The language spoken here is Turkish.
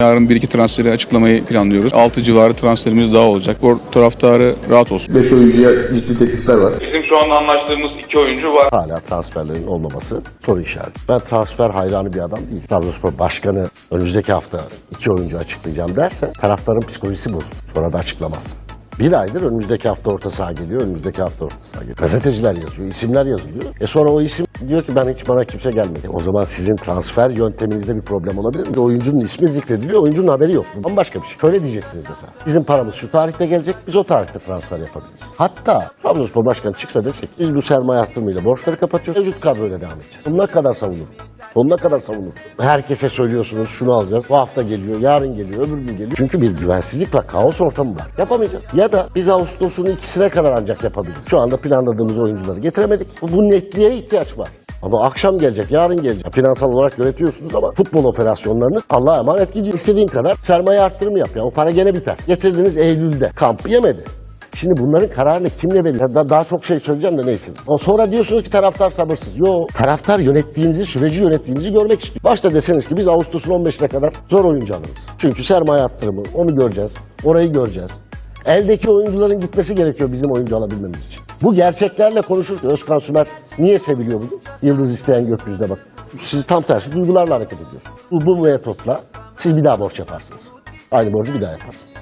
Yarın bir iki transferi açıklamayı planlıyoruz. 6 civarı transferimiz daha olacak. Spor taraftarı rahat olsun. 5 oyuncuya ciddi teklifler var. Bizim şu anda anlaştığımız iki oyuncu var. Hala transferlerin olmaması soru işareti. Ben transfer hayranı bir adam değilim. Trabzonspor Başkanı önümüzdeki hafta iki oyuncu açıklayacağım derse taraftarın psikolojisi bozulur. Sonra da açıklamaz. Bir aydır önümüzdeki hafta orta saha geliyor, önümüzdeki hafta orta saha geliyor. Gazeteciler yazıyor, isimler yazılıyor. E sonra o isim diyor ki ben hiç bana kimse gelmedi. O zaman sizin transfer yönteminizde bir problem olabilir mi? Oyuncunun ismi zikrediliyor, oyuncunun haberi yok. Bu bambaşka bir şey. Şöyle diyeceksiniz mesela. Bizim paramız şu tarihte gelecek, biz o tarihte transfer yapabiliriz. Hatta Trabzonspor Başkanı çıksa desek biz bu sermaye arttırmayla borçları kapatıyoruz, mevcut kadroyla devam edeceğiz. Sonuna kadar savunurum. Sonuna kadar savunur. Herkese söylüyorsunuz şunu alacağız. Bu hafta geliyor, yarın geliyor, öbür gün geliyor. Çünkü bir güvensizlik ve kaos ortamı var. Yapamayacağız. Ya da biz Ağustos'un ikisine kadar ancak yapabiliriz. Şu anda planladığımız oyuncuları getiremedik. Bu, netliğe ihtiyaç var. Ama akşam gelecek, yarın gelecek. Finansal olarak yönetiyorsunuz ama futbol operasyonlarınız Allah'a emanet gidiyor. İstediğin kadar sermaye arttırımı yap ya. O para gene biter. Getirdiniz Eylül'de. Kamp yemedi. Şimdi bunların kararını kimle veriyor? Da- daha çok şey söyleyeceğim de neyse. O sonra diyorsunuz ki taraftar sabırsız. Yo, taraftar yönettiğinizi, süreci yönettiğinizi görmek istiyor. Başta deseniz ki biz Ağustos'un 15'ine kadar zor oyuncu alırız. Çünkü sermaye arttırımı, onu göreceğiz. Orayı göreceğiz. Eldeki oyuncuların gitmesi gerekiyor bizim oyuncu alabilmemiz için. Bu gerçeklerle konuşur. Özkan Sümer niye seviliyor bugün? Yıldız isteyen gökyüzüne bak. Siz tam tersi duygularla hareket ediyorsunuz. Bu, bu metotla siz bir daha borç yaparsınız. Aynı borcu bir daha yaparsınız.